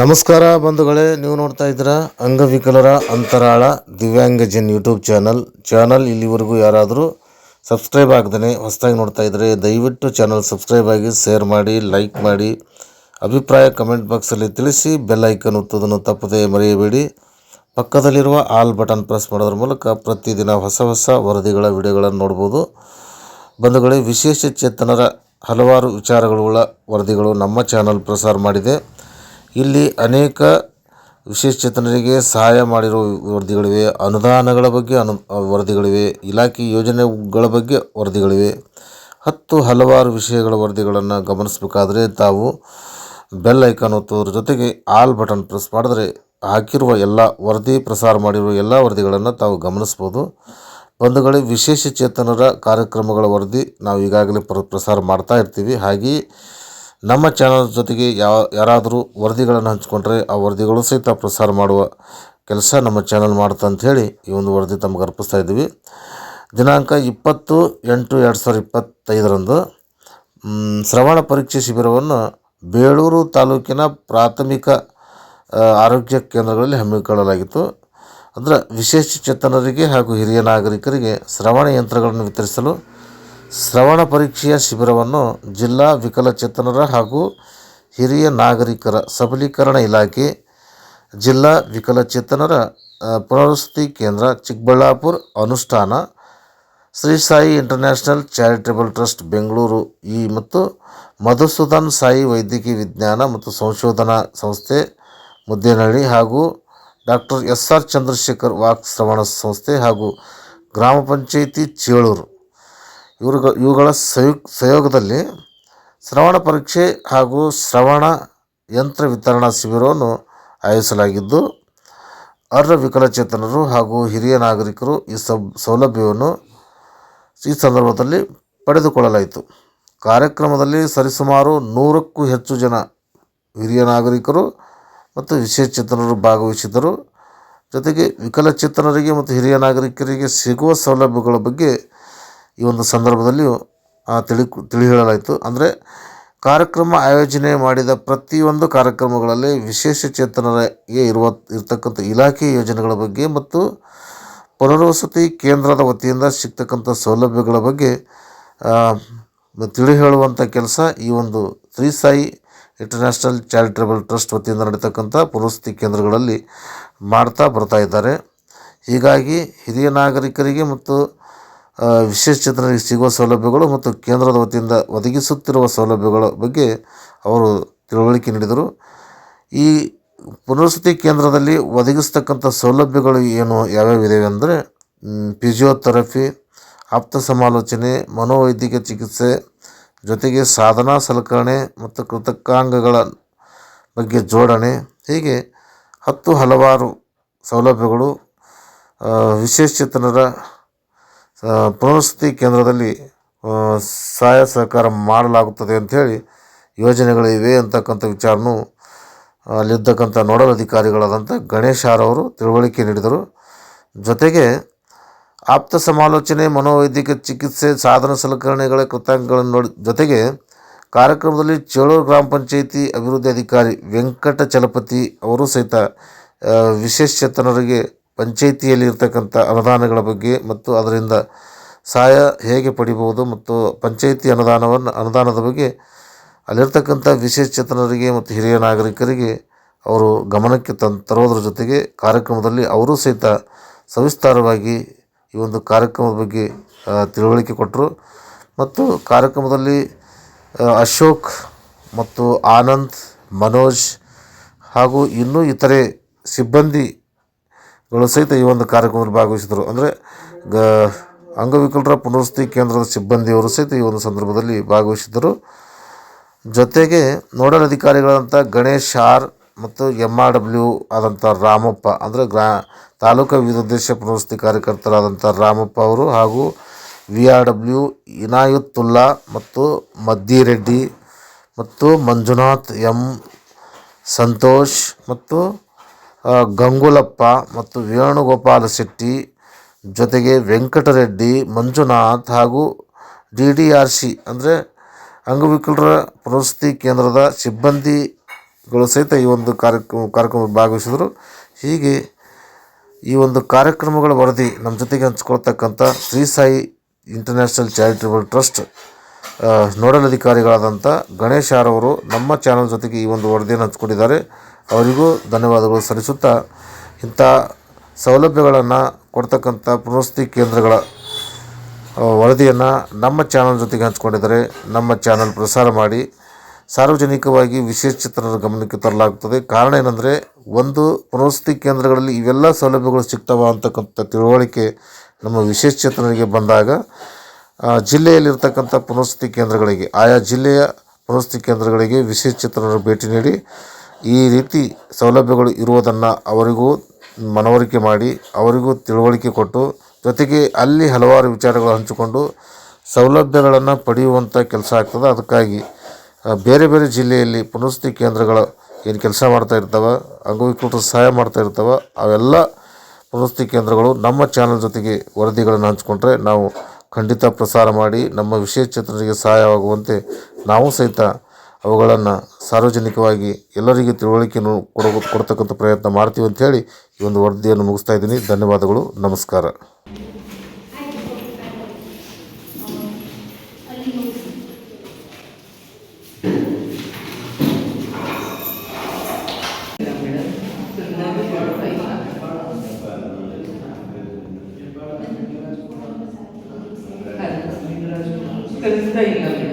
ನಮಸ್ಕಾರ ಬಂಧುಗಳೇ, ನೀವು ನೋಡ್ತಾ ಇದ್ದೀರಾ ಅಂಗವಿಕಲರ ಅಂತರಾಳ ದಿವ್ಯಾಂಗಜನ್ ಯೂಟ್ಯೂಬ್ ಚಾನಲ್. ಚಾನಲ್ ಇಲ್ಲಿವರೆಗೂ ಯಾರಾದರೂ ಸಬ್ಸ್ಕ್ರೈಬ್ ಆಗ್ದೇ ಹೊಸದಾಗಿ ನೋಡ್ತಾ ಇದ್ದರೆ ದಯವಿಟ್ಟು ಚಾನಲ್ ಸಬ್ಸ್ಕ್ರೈಬ್ ಆಗಿ ಶೇರ್ ಮಾಡಿ, ಲೈಕ್ ಮಾಡಿ, ಅಭಿಪ್ರಾಯ ಕಮೆಂಟ್ ಬಾಕ್ಸಲ್ಲಿ ತಿಳಿಸಿ, ಬೆಲ್ ಐಕನ್ ಒತ್ತೋದನ್ನು ತಪ್ಪದೇ ಮರೆಯಬೇಡಿ. ಪಕ್ಕದಲ್ಲಿರುವ ಆಲ್ ಬಟನ್ ಪ್ರೆಸ್ ಮಾಡೋದ್ರ ಮೂಲಕ ಪ್ರತಿದಿನ ಹೊಸ ಹೊಸ ವರದಿಗಳ ವಿಡಿಯೋಗಳನ್ನು ನೋಡ್ಬೋದು. ಬಂಧುಗಳೇ, ವಿಶೇಷ ಚೇತನರ ಹಲವಾರು ವಿಚಾರಗಳುಳ್ಳ ವರದಿಗಳು ನಮ್ಮ ಚಾನಲ್ ಪ್ರಸಾರ ಮಾಡಿದೆ. ಇಲ್ಲಿ ಅನೇಕ ವಿಶೇಷಚೇತನರಿಗೆ ಸಹಾಯ ಮಾಡಿರೋ ವರದಿಗಳಿವೆ, ಅನುದಾನಗಳ ಬಗ್ಗೆ ಅನು ವರದಿಗಳಿವೆ, ಇಲಾಖೆ ಯೋಜನೆಗಳ ಬಗ್ಗೆ ವರದಿಗಳಿವೆ. ಹತ್ತು ಹಲವಾರು ವಿಷಯಗಳ ವರದಿಗಳನ್ನು ಗಮನಿಸಬೇಕಾದ್ರೆ ತಾವು ಬೆಲ್ ಐಕಾನ್ ಒತ್ತೋದ್ರ ಜೊತೆಗೆ ಆಲ್ ಬಟನ್ ಪ್ರೆಸ್ ಮಾಡಿದ್ರೆ ಹಾಕಿರುವ ಎಲ್ಲ ವರದಿ, ಪ್ರಸಾರ ಮಾಡಿರುವ ಎಲ್ಲ ವರದಿಗಳನ್ನು ತಾವು ಗಮನಿಸ್ಬೋದು. ಬಂಧುಗಳೇ, ವಿಶೇಷ ಚೇತನರ ಕಾರ್ಯಕ್ರಮಗಳ ವರದಿ ನಾವು ಈಗಾಗಲೇ ಪ್ರ, ಪ್ರಸಾರ ಮಾಡ್ತಾ ಇರ್ತೀವಿ. ಹಾಗೆಯೇ ನಮ್ಮ ಚಾನಲ್ ಜೊತೆಗೆ ಯಾವ, ಯಾರಾದರೂ ವರದಿಗಳನ್ನು ಹಂಚಿಕೊಂಡ್ರೆ ಆ ವರದಿಗಳು ಸಹಿತ ಪ್ರಸಾರ ಮಾಡುವ ಕೆಲಸ ನಮ್ಮ ಚಾನಲ್ ಮಾಡುತ್ತೆ ಅಂತ ಹೇಳಿ ಈ ಒಂದು ವರದಿ ತಮಗೆ ಅರ್ಪಿಸ್ತಾ ಇದ್ದೀವಿ. ದಿನಾಂಕ ಇಪ್ಪತ್ತು ಎಂಟು ಎರಡು ಸಾವಿರದ ಇಪ್ಪತ್ತೈದರಂದು ಶ್ರವಣ ಪರೀಕ್ಷೆ ಶಿಬಿರವನ್ನು ಬೇಳೂರು ತಾಲೂಕಿನ ಪ್ರಾಥಮಿಕ ಆರೋಗ್ಯ ಕೇಂದ್ರಗಳಲ್ಲಿ ಹಮ್ಮಿಕೊಳ್ಳಲಾಗಿತ್ತು. ಅಂದರೆ ವಿಶೇಷ ಚೇತನರಿಗೆ ಹಾಗೂ ಹಿರಿಯ ನಾಗರಿಕರಿಗೆ ಶ್ರವಣ ಯಂತ್ರಗಳನ್ನು ವಿತರಿಸಲು ಶ್ರವಣ ಪರೀಕ್ಷೆಯ ಶಿಬಿರವನ್ನು ಜಿಲ್ಲಾ ವಿಕಲಚೇತನರ ಹಾಗೂ ಹಿರಿಯ ನಾಗರಿಕರ ಸಬಲೀಕರಣ ಇಲಾಖೆ, ಜಿಲ್ಲಾ ವಿಕಲಚೇತನರ ಪುನರ್ವಸತಿ ಕೇಂದ್ರ, ಚಿಕ್ಕಬಳ್ಳಾಪುರ ಅನುಷ್ಠಾನ, Shri Sai international charitable trust Bengaluru, ಈ ಮತ್ತು ಮಧುಸೂದನ್ ಸಾಯಿ ವೈದ್ಯಕೀಯ ವಿಜ್ಞಾನ ಮತ್ತು ಸಂಶೋಧನಾ ಸಂಸ್ಥೆ ಮುದ್ದೇನಹಳ್ಳಿ ಹಾಗೂ ಡಾಕ್ಟರ್ ಎಸ್ ಆರ್ ಚಂದ್ರಶೇಖರ್ ವಾಕ್ ಶ್ರವಣ ಸಂಸ್ಥೆ ಹಾಗೂ ಗ್ರಾಮ ಪಂಚಾಯಿತಿ ಚೇಳೂರು. ಇವ್ರುಗ, ಇವುಗಳ ಸಂಯುಕ್ ಸಹಯೋಗದಲ್ಲಿ ಶ್ರವಣ ಪರೀಕ್ಷೆ ಹಾಗೂ ಶ್ರವಣ ಯಂತ್ರ ವಿತರಣಾ ಶಿಬಿರವನ್ನು ಆಯೋಜಿಸಲಾಗಿದ್ದು, ಅರ್ಹ ವಿಕಲಚೇತನರು ಹಾಗೂ ಹಿರಿಯ ನಾಗರಿಕರು ಈ ಸಬ್, ಸೌಲಭ್ಯವನ್ನು ಈ ಸಂದರ್ಭದಲ್ಲಿ ಪಡೆದುಕೊಳ್ಳಲಾಯಿತು. ಕಾರ್ಯಕ್ರಮದಲ್ಲಿ ಸರಿಸುಮಾರು ನೂರಕ್ಕೂ ಹೆಚ್ಚು ಜನ ಹಿರಿಯ ನಾಗರಿಕರು ಮತ್ತು ವಿಶೇಷಚೇತನರು ಭಾಗವಹಿಸಿದ್ದರು. ಜೊತೆಗೆ ವಿಕಲಚೇತನರಿಗೆ ಮತ್ತು ಹಿರಿಯ ನಾಗರಿಕರಿಗೆ ಸಿಗುವ ಸೌಲಭ್ಯಗಳ ಬಗ್ಗೆ ಈ ಒಂದು ಸಂದರ್ಭದಲ್ಲಿ ತಿಳಿ ತಿಳಿ ಹೇಳಲಾಯಿತು ಅಂದರೆ, ಕಾರ್ಯಕ್ರಮ ಆಯೋಜನೆ ಮಾಡಿದ ಪ್ರತಿಯೊಂದು ಕಾರ್ಯಕ್ರಮಗಳಲ್ಲಿ ವಿಶೇಷ ಚೇತನರಿಗೆ ಇರುವ, ಇರತಕ್ಕಂಥ ಇಲಾಖೆ ಯೋಜನೆಗಳ ಬಗ್ಗೆ ಮತ್ತು ಪುನರ್ವಸತಿ ಕೇಂದ್ರದ ವತಿಯಿಂದ ಸಿಗ್ತಕ್ಕಂಥ ಸೌಲಭ್ಯಗಳ ಬಗ್ಗೆ ತಿಳಿ ಹೇಳುವಂಥ ಕೆಲಸ ಈ ಒಂದು Shri Sai international charitable trust ವತಿಯಿಂದ ನಡೀತಕ್ಕಂಥ ಪುನರ್ವಸತಿ ಕೇಂದ್ರಗಳಲ್ಲಿ ಮಾಡ್ತಾ ಬರ್ತಾ ಇದ್ದಾರೆ. ಹೀಗಾಗಿ ಹಿರಿಯ ನಾಗರಿಕರಿಗೆ ಮತ್ತು ವಿಶೇಷಚೇತನರಿಗೆ ಸಿಗುವ ಸೌಲಭ್ಯಗಳು ಮತ್ತು ಕೇಂದ್ರದ ವತಿಯಿಂದ ಒದಗಿಸುತ್ತಿರುವ ಸೌಲಭ್ಯಗಳ ಬಗ್ಗೆ ಅವರು ತಿಳುವಳಿಕೆ ನೀಡಿದರು. ಈ ಪುನರ್ವಸತಿ ಕೇಂದ್ರದಲ್ಲಿ ಒದಗಿಸ್ತಕ್ಕಂಥ ಸೌಲಭ್ಯಗಳು ಏನು, ಯಾವ್ಯಾವ ಇದಾವೆ ಅಂದರೆ ಫಿಜಿಯೋಥೆರಪಿ ಆಪ್ತ ಸಮಾಲೋಚನೆ, ಮನೋವೈದ್ಯಕೀಯ ಚಿಕಿತ್ಸೆ, ಜೊತೆಗೆ ಸಾಧನಾ ಸಲಕರಣೆ ಮತ್ತು ಕೃತಕಾಂಗಗಳ ಬಗ್ಗೆ ಜೋಡಣೆ, ಹೀಗೆ ಹತ್ತು ಹಲವಾರು ಸೌಲಭ್ಯಗಳು ವಿಶೇಷ ವಿಶೇಷಚೇತನರ ಪುನರ್ವಸತಿ ಕೇಂದ್ರದಲ್ಲಿ ಸಹಾಯ ಸಹಕಾರ ಮಾಡಲಾಗುತ್ತದೆ ಅಂಥೇಳಿ ಯೋಜನೆಗಳಿವೆ ಅಂತಕ್ಕಂಥ ವಿಚಾರನೂ ಅಲ್ಲಿರ್ತಕ್ಕಂಥ ನೋಡಲ್ ಅಧಿಕಾರಿಗಳಾದಂಥ ಗಣೇಶ್ ಅವರು ತಿಳುವಳಿಕೆ ನೀಡಿದರು. ಜೊತೆಗೆ ಆಪ್ತ ಸಮಾಲೋಚನೆ ಮನೋವೈದ್ಯಕೀಯ ಚಿಕಿತ್ಸೆ, ಸಾಧನ ಸಲಕರಣೆಗಳ ಕೃತಾಂಗಗಳನ್ನು ನೋಡಿ, ಜೊತೆಗೆ ಕಾರ್ಯಕ್ರಮದಲ್ಲಿ ಚೇಳೂರು ಗ್ರಾಮ ಪಂಚಾಯಿತಿ ಅಭಿವೃದ್ಧಿ ಅಧಿಕಾರಿ ವೆಂಕಟ ಚಲಪತಿ ಅವರು ಸಹಿತ ವಿಶೇಷ ವಿಶೇಷಚೇತನರಿಗೆ ಪಂಚಾಯಿತಿಯಲ್ಲಿ ಇರತಕ್ಕಂಥ ಅನುದಾನಗಳ ಬಗ್ಗೆ ಮತ್ತು ಅದರಿಂದ ಸಹಾಯ ಹೇಗೆ ಪಡಿಬೋದು ಮತ್ತು ಪಂಚಾಯಿತಿ ಅನುದಾನವನ್ನು, ಅನುದಾನದ ಬಗ್ಗೆ ಅಲ್ಲಿರ್ತಕ್ಕಂಥ ವಿಶೇಷಚೇತನರಿಗೆ ಮತ್ತು ಹಿರಿಯ ನಾಗರಿಕರಿಗೆ ಅವರು ಗಮನಕ್ಕೆ ತನ್ ತರೋದ್ರ ಜೊತೆಗೆ ಕಾರ್ಯಕ್ರಮದಲ್ಲಿ ಅವರೂ ಸಹಿತ ಸವಿಸ್ತಾರವಾಗಿ ಈ ಒಂದು ಕಾರ್ಯಕ್ರಮದ ಬಗ್ಗೆ ತಿಳುವಳಿಕೆ ಕೊಟ್ಟರು ಮತ್ತು ಕಾರ್ಯಕ್ರಮದಲ್ಲಿ ಅಶೋಕ್ ಮತ್ತು ಆನಂದ್, ಮನೋಜ್ ಹಾಗೂ ಇನ್ನೂ ಇತರೆ ಸಿಬ್ಬಂದಿಗಳು ಸಹಿತ ಈ ಒಂದು ಕಾರ್ಯಕ್ರಮದಲ್ಲಿ ಭಾಗವಹಿಸಿದರು. ಅಂದರೆ ಗ, ಅಂಗವಿಕಲರ ಪುನರ್ವಸತಿ ಕೇಂದ್ರದ ಸಿಬ್ಬಂದಿಯವರು ಸಹಿತ ಈ ಒಂದು ಸಂದರ್ಭದಲ್ಲಿ ಭಾಗವಹಿಸಿದ್ದರು. ಜೊತೆಗೆ ನೋಡಲ್ ಅಧಿಕಾರಿಗಳಂಥ ಗಣೇಶ್ ಆರ್ ಮತ್ತು ಎಂ ಆರ್ ಡಬ್ಲ್ಯೂ ಆದಂಥ ರಾಮಪ್ಪ, ಅಂದರೆ ಗ್ರಾ, ತಾಲೂಕು ವಿವಿಧೋದ್ದೇಶ ಪುನರ್ವಸತಿ ಕಾರ್ಯಕರ್ತರಾದಂಥ ರಾಮಪ್ಪ ಅವರು ಹಾಗೂ ವಿ ಆರ್ ಡಬ್ಲ್ಯೂ ಇನಾಯುತ್ತುಲ್ಲಾ ಮತ್ತು ಮದ್ದಿರೆಡ್ಡಿ ಮತ್ತು ಮಂಜುನಾಥ್ ಎಂ ಸಂತೋಷ್ ಮತ್ತು ಗಂಗುಲಪ್ಪ ಮತ್ತು ವೇಣುಗೋಪಾಲ ಶೆಟ್ಟಿ ಜೊತೆಗೆ ವೆಂಕಟರೆಡ್ಡಿ, ಮಂಜುನಾಥ್ ಹಾಗೂ ಡಿ ಡಿ ಆರ್ ಸಿ ಅಂದರೆ ಅಂಗವಿಕಲರ ಪುನರ್ವಸತಿ ಕೇಂದ್ರದ ಸಿಬ್ಬಂದಿಗಳು ಸಹಿತ ಈ ಒಂದು ಕಾರ್ಯಕ್ರಮ ಕಾರ್ಯಕ್ರಮ ಭಾಗವಹಿಸಿದರು. ಹೀಗೆ ಈ ಒಂದು ಕಾರ್ಯಕ್ರಮಗಳ ವರದಿ ನಮ್ಮ ಜೊತೆಗೆ ಹಂಚ್ಕೊಳ್ತಕ್ಕಂಥ Sri Sai International Charitable Trust nodal ಅಧಿಕಾರಿಗಳಾದಂಥ Ganesh ಆರವರು ನಮ್ಮ ಚಾನಲ್ ಜೊತೆಗೆ ಈ ಒಂದು ವರದಿಯನ್ನು ಹಂಚ್ಕೊಂಡಿದ್ದಾರೆ. ಅವರಿಗೂ ಧನ್ಯವಾದಗಳು ಸಲ್ಲಿಸುತ್ತಾ ಇಂಥ ಸೌಲಭ್ಯಗಳನ್ನು ಕೊಡ್ತಕ್ಕಂಥ ಪುನರ್ವಸತಿ ಕೇಂದ್ರಗಳ ವರದಿಯನ್ನು ನಮ್ಮ ಚಾನಲ್ ಜೊತೆಗೆ ಹಂಚಿಕೊಂಡಿದ್ದರೆ. ನಮ್ಮ ಚಾನಲ್ ಪ್ರಸಾರ ಮಾಡಿ ಸಾರ್ವಜನಿಕವಾಗಿ ವಿಶೇಷ ಚಿತ್ರದ ಗಮನಕ್ಕೆ ತರಲಾಗುತ್ತದೆ. ಕಾರಣ ಏನಂದರೆ ಒಂದು ಪುನರ್ವಸತಿ ಕೇಂದ್ರಗಳಲ್ಲಿ ಇವೆಲ್ಲ ಸೌಲಭ್ಯಗಳು ಸಿಗ್ತವ ಅಂತಕ್ಕಂಥ ತಿಳುವಳಿಕೆ ನಮ್ಮ ವಿಶೇಷ ಚೇತನರಿಗೆ ಬಂದಾಗ ಜಿಲ್ಲೆಯಲ್ಲಿರ್ತಕ್ಕಂಥ ಪುನರ್ವಸತಿ ಕೇಂದ್ರಗಳಿಗೆ, ಆಯಾ ಜಿಲ್ಲೆಯ ಪುನರ್ವಸತಿ ಕೇಂದ್ರಗಳಿಗೆ ವಿಶೇಷ ಚೇತನರು ಭೇಟಿ ನೀಡಿ ಈ ರೀತಿ ಸೌಲಭ್ಯಗಳು ಇರುವುದನ್ನು ಅವರಿಗೂ ಮನವರಿಕೆ ಮಾಡಿ, ಅವರಿಗೂ ತಿಳುವಳಿಕೆ ಕೊಟ್ಟು, ಜೊತೆಗೆ ಅಲ್ಲಿ ಹಲವಾರು ವಿಚಾರಗಳು ಹಂಚಿಕೊಂಡು ಸೌಲಭ್ಯಗಳನ್ನು ಪಡೆಯುವಂಥ ಕೆಲಸ ಆಗ್ತದೆ. ಅದಕ್ಕಾಗಿ ಬೇರೆ ಬೇರೆ ಜಿಲ್ಲೆಯಲ್ಲಿ ಪುನರ್ವಸತಿ ಕೇಂದ್ರಗಳ ಏನು ಕೆಲಸ ಮಾಡ್ತಾ ಇರ್ತವೆ ಅಂಗವಿಕಲರು ಸಹಾಯ ಮಾಡ್ತಾ ಇರ್ತವೆ, ಅವೆಲ್ಲ ಪುನರ್ವಸತಿ ಕೇಂದ್ರಗಳು ನಮ್ಮ ಚಾನಲ್ ಜೊತೆಗೆ ವರದಿಗಳನ್ನು ಹಂಚಿಕೊಂಡ್ರೆ ನಾವು ಖಂಡಿತ ಪ್ರಸಾರ ಮಾಡಿ, ನಮ್ಮ ವಿಶೇಷ ಚೇತನರಿಗೆ ಸಹಾಯವಾಗುವಂತೆ ನಾವು ಸಹಿತ ಅವುಗಳನ್ನು ಸಾರ್ವಜನಿಕವಾಗಿ ಎಲ್ಲರಿಗೂ ತಿಳುವಳಿಕೆಯನ್ನು ಕೊಡ ಕೊಡ್ತಕ್ಕಂಥ ಪ್ರಯತ್ನ ಮಾಡ್ತೀವಿ ಅಂತ ಹೇಳಿ ಈ ಒಂದು ವರದಿಯನ್ನು ಮುಗಿಸ್ತಾ ಇದ್ದೀನಿ. ಧನ್ಯವಾದಗಳು. ನಮಸ್ಕಾರ. ಕಲಿಸ್ತಾ ಇಲ್ಲ